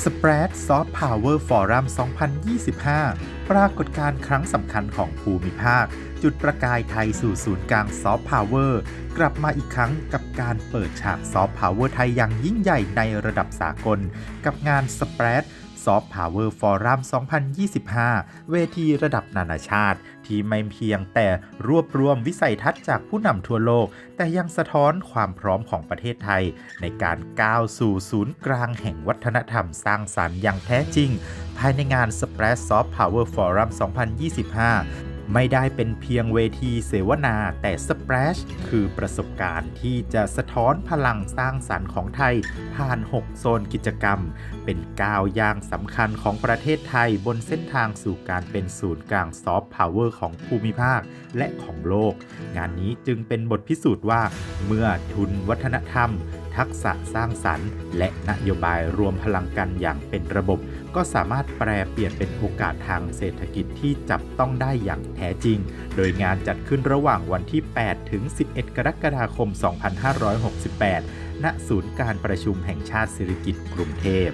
Spread Soft Power Forum 2025 ปรากฏการณ์ครั้งสำคัญของภูมิภาค จุดประกายไทยสู่ศูนย์กลางซอฟต์พาวเวอร์กลับมาอีกครั้งกับการเปิดฉากซอฟต์พาวเวอร์ไทยอย่างยิ่งใหญ่ในระดับสากล กับงาน Spread Soft Power Forum 2025 เวทีระดับนานาชาติ ที่ไม่เพียงแต่รวบรวมวิสัยทัศน์จากผู้นำทั่วโลก แต่ยังสะท้อนความพร้อมของประเทศไทย ในการก้าวสู่ศูนย์กลางแห่งวัฒนธรรมสร้างสรรค์อย่างแท้จริง ภายในงาน Spread Soft Power Forum 2025 ไม่ได้เป็นเพียงเวทีเสวนาแต่ Splash คือประสบการณ์ที่จะสะท้อนพลังสร้างสรรค์ของไทย ผ่าน 6 โซนกิจกรรม เป็นก้าวย่างสำคัญของประเทศไทยบนเส้นทางสู่การเป็นศูนย์กลางซอฟต์พาวเวอร์ของภูมิภาคและของโลก งานนี้จึงเป็นบทพิสูจน์ว่า เมื่อทุนวัฒนธรรม ทักษะสร้างสรรค์ และนโยบายรวมพลังกันอย่างเป็นระบบ ก็สามารถแปลเปลี่ยนเป็นโอกาสทางเศรษฐกิจที่จับต้องได้อย่างแท้จริง โดยงานจัดขึ้นระหว่างวันที่ 8 ถึง 11 กรกฎาคม 2568 ณ ศูนย์การประชุมแห่งชาติสิริกิติ์กรุงเทพ